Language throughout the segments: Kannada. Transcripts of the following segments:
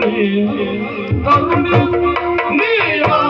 Kalumi, Kalumi, Kalumi,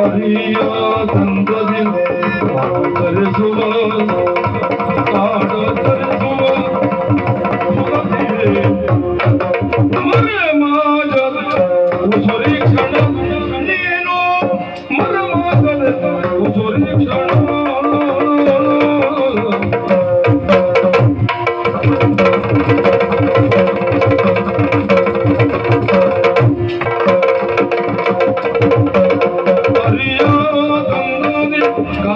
अरिया संगति में सुबह